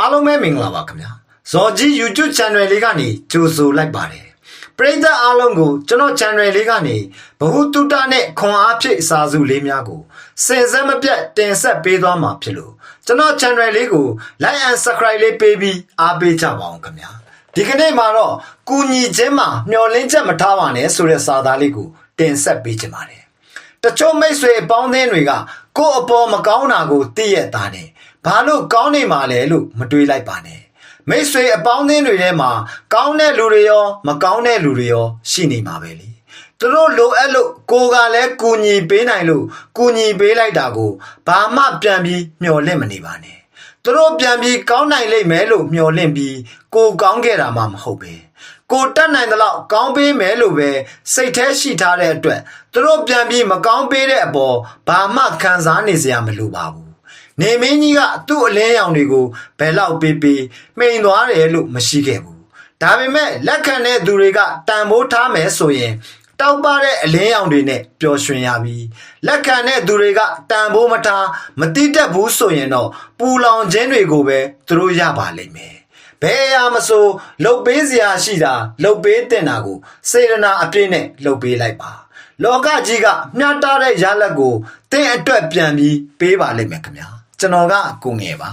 အားလုံးပဲမင်္ဂလာပါခင်ဗျာဇော်ကြီး YouTube channel လေးကနေကြိုဆိုလိုက်ပါတယ်ပရိသတ်အားလုံးကိုကျွန်တော် channel လေးကနေဘ ഹു တုတနဲ့ခွန်အားဖြစ်အစာစုလေးများကိုစင်စက်မပြတ်တင်ဆက်ပေးသွားမှာဖြစ်လို့ကျွန်တော် channel လေးကို like and subscribe လေးပေးပြီးအားပေးကြပါအောင်ခင်ဗျာဒီကနေ့မှာတော့ကုညီချင်းမှာမျောလင်းချက်မထားပါနဲ့ဆိုတဲ့စာသားလေးကိုတင်ဆက်ပေးချင်ပါတယ်တချို့မိတ်ဆွေအပေါင်းအသင်းတွေကကိုယ့်အပေါ်မကောင်းတာကိုသိရတာနဲ့ ဘာလို့ကောင်းနေမှာလဲလို့မတွေးလိုက်ပါနဲ့မိတ်ဆွေအပေါင်းအသင်းတွေထဲမှာကောင်းတဲ့လူတွေရော မကောင်းတဲ့လူတွေရော ရှိနေမှာပဲလေသူတို့လိုအပ်လို့ကိုယ်ကလည်းကူညီပေးနိုင်လို့ကူညီပေးလိုက်တာကိုဘာမှပြန်ပြီးမျှော်လင့်မနေပါနဲ့သူတို့ပြန်ပြီးကောင်းနိုင်လိမ့်မယ်လို့မျှော်လင့်ပြီးကိုယ်ကောင်းခဲ့တာမှမဟုတ်ပဲကိုတက်နိုင်သလောက်ကောင်းပေးမယ်လို့ပဲစိတ်แท้ရှိထားတဲ့အတွက်သူတို့ပြန်ပြီးမကောင်းပေးတဲ့အပေါ်ဘာမှခံစားနေစရာမလိုပါဘူး နေမင်းကြီးကသူ့အလင်းရောင်တွေကိုဘယ်လောက်ပေးပေးမှိန်သွားတယ်လို့မရှိခဲ့ဘူးဒါပေမဲ့လက်ခံတဲ့သူတွေကတန်ဖိုးထားမယ်ဆိုရင်တောက်ပတဲ့အလင်းရောင်တွေနဲ့ပျော်ရွှင်ရပြီးလက်ခံတဲ့သူတွေကတန်ဖိုးမထားမတိတတ်ဘူးဆိုရင်တော့ပူလောင်ခြင်းတွေကိုပဲသူတို့ရပါလိမ့်မယ်ဘယ်အရာမဆိုလှုပ်ပေးစရာရှိတာလှုပ်ပေးတင်တာကိုစေရနာအပြည့်နဲ့လှုပ်ပေးလိုက်ပါလောကကြီးကမျှတတဲ့ရလဒ်ကိုတင့်အတွက်ပြန်ပြီးပေးပါလိမ့်မယ်ခင်ဗျာ ကျွန်တော်ကကိုငယ်ပါ